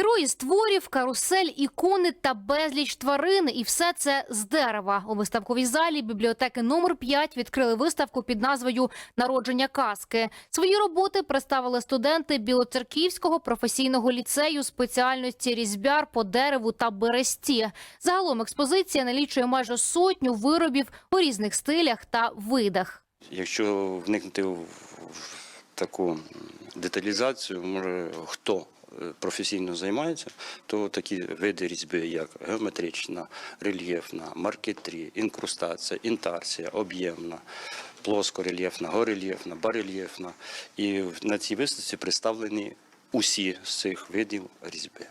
Герої з творів, карусель, ікони та безліч тварин. І все це з дерева. У виставковій залі бібліотеки номер 5 відкрили виставку під назвою Народження казки. Свої роботи представили студенти Білоцерківського професійного ліцею спеціальності різьбяр по дереву та бересті. Загалом експозиція налічує майже сотню виробів у різних стилях та видах. Якщо вникнути в таку деталізацію, може хто професійно займається, то такі види різьби, як геометрична, рельєфна, маркетрі, інкрустація, інтарсія, об'ємна, плоскорельєфна, горельєфна, барельєфна. І на цій виставці представлені усі з цих видів різьби.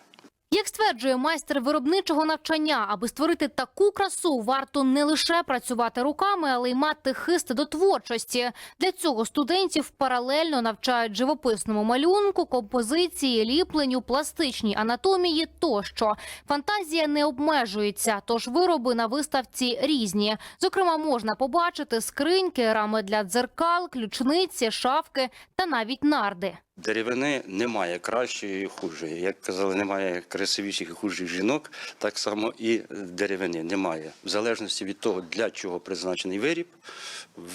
Як стверджує майстер виробничого навчання, аби створити таку красу, варто не лише працювати руками, але й мати хист до творчості. Для цього студентів паралельно навчають живописному малюнку, композиції, ліпленню, пластичній анатомії тощо. Фантазія не обмежується, тож вироби на виставці різні. Зокрема, можна побачити скриньки, рами для дзеркал, ключниці, шафки та навіть нарди. Деревини немає кращої і хужої. Як казали, немає красивіших і хужих жінок, так само і деревини немає. В залежності від того, для чого призначений виріб,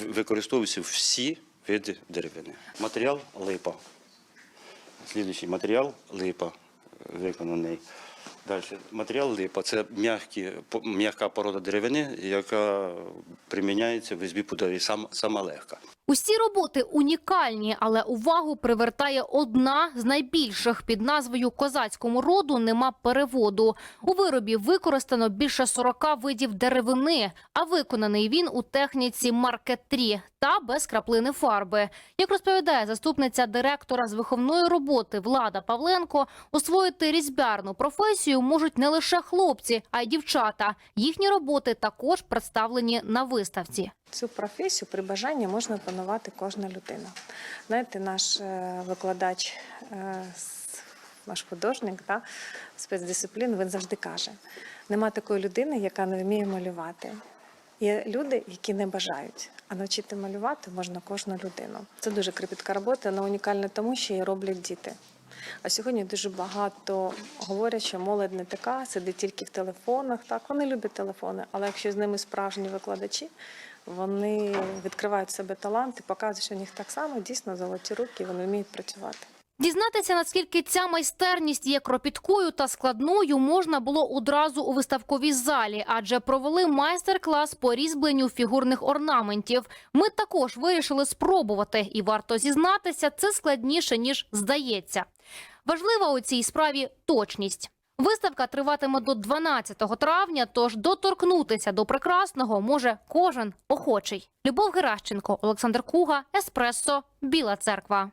використовуються всі види деревини. Матеріал липа. Слідуючий матеріал липа виконаний. Далі. Матеріал липа це м'яка порода деревини, яка приміняється в різьбі пудові, сам, сама легка. Усі роботи унікальні, але увагу привертає одна з найбільших під назвою Козацькому роду нема переводу. У виробі використано більше 40 видів деревини, а виконаний він у техніці маркетрі та без краплини фарби. Як розповідає заступниця директора з виховної роботи Влада Павленко, освоїти різьбярну професію можуть не лише хлопці, а й дівчата. Їхні роботи також представлені на виставці. Цю професію при бажанні можна опанувати кожна людина. Знаєте, наш е, викладач, е, наш художник, да, спецдисциплін, він завжди каже: нема такої людини, яка не вміє малювати. Є люди, які не бажають, а навчити малювати можна кожну людину. Це дуже кропітка робота, вона унікальна тому, що її роблять діти. А сьогодні дуже багато говорять, що молодь не така, сидить тільки в телефонах. Так, вони люблять телефони, але якщо з ними справжні викладачі, вони відкривають в себе талант і показують, що у них так само дійсно золоті руки, вони вміють працювати. Дізнатися, наскільки ця майстерність є кропіткою та складною, можна було одразу у виставковій залі, адже провели майстер-клас по різьбленню фігурних орнаментів. Ми також вирішили спробувати, і варто зізнатися, це складніше ніж здається. Важлива у цій справі точність. Виставка триватиме до 12 травня, тож доторкнутися до прекрасного може кожен охочий. Любов Геращенко, Олександр Куга, Еспресо, Біла Церква.